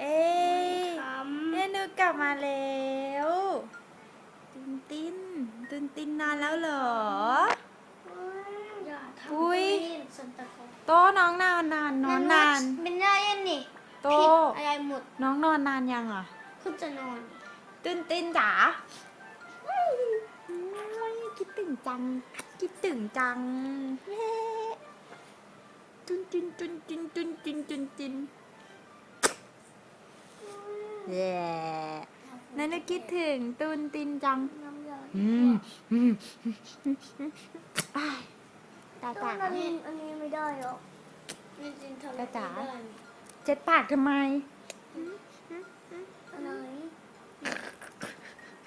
เอ้ยเนดูกลับมาแล้วตินตินตินตินนอนแล้วเหรอ อย่าทำอุ๊ยสัตะโโตน้องนอนนานนอนนาน เป็นได้นนี่โต ผิดอะไรหมดน้องนอนนานยังอะเพิ่จะนอนตินตินจ๋าอุ้ยคิดถึงจัง คิดถึงจังเย้ตุนตินตุนตินตุนตินตุนติน เย้นั่นน่ะคิดถึงตุนตินจังน้ำยาอืมอืมอ้ายตาต้จ๋าองอันนี้อันนี้ไม่ได้หรอกจริงๆทำไม่จ๋าได้เจ็ดปากทำไมอันไหน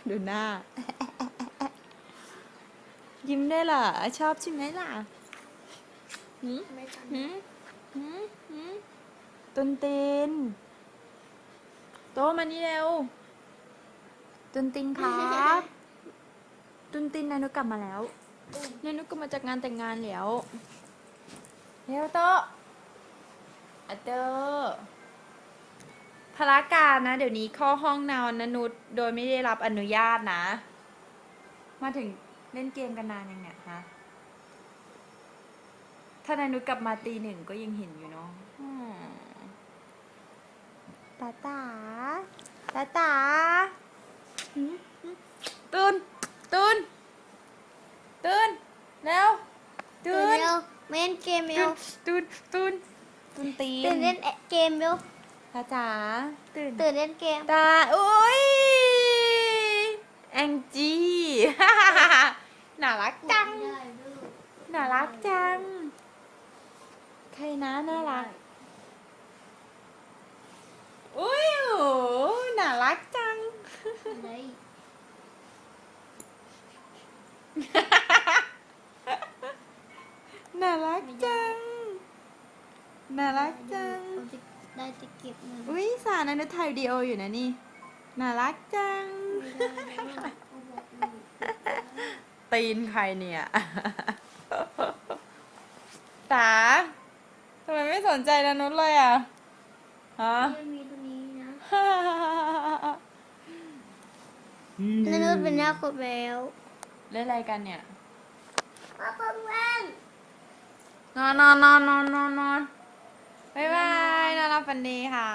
ดูหน้า ยิ้มได้เหรอชอบใช่ไหมล่ะหืมไม่ทันหืมหืมหืมตุนติน โตมานี่เร็ว ตุนตินครับ ตุนตินนานุกลับมาแล้วนานุกลับมาจากงานแต่งงานแล้วเร็วโตะอะเตอพละการนะ เดี๋ยวนี้เข้าห้องนอนนะนุชโดยไม่ได้รับอนุญาตนะ มาถึงเล่นเกมกันนานยังเนี่ยฮะถ้านานุชกลับมาตีหนึ่งก็ยังเห็นอยู่เนาะอืม ตาตาตาตาหืมหืมตื่นตื่นตื่นแล้วตื่นเร็วไม่เล่นเกมเร็ตื่วนตื่นตื่นตื่นตีตื่นเล่นเกมเร็วตาจ๋าตื่นตื่นเล่นเกมตาโอ้ยแองจี้น่ารักจังน่ารักจังใครนะน่ารัก อุ้ยโหน่ารักจัง อะไร น่ารักจัง น่ารักจัง เอาจะได้จะเก็บเงินอุ้ยสานันถ่ายวิดีโออยู่นะนี่ น่ารักจัง ไม่ได้เขาบอกอยู่ตีนใครเนี่ย ตาทำไมไม่สนใจนานุชเลยอะ ฮะ ไม่มีตัวนี้นะ นั่นก็เป็นน้าคนแล้ว เล่นอะไรกันเนี่ยป้าเพิ่งเล่นนอนนอนนอนนอนนอนนอนบ๊ายบายนอนรับฝันดีค่ะ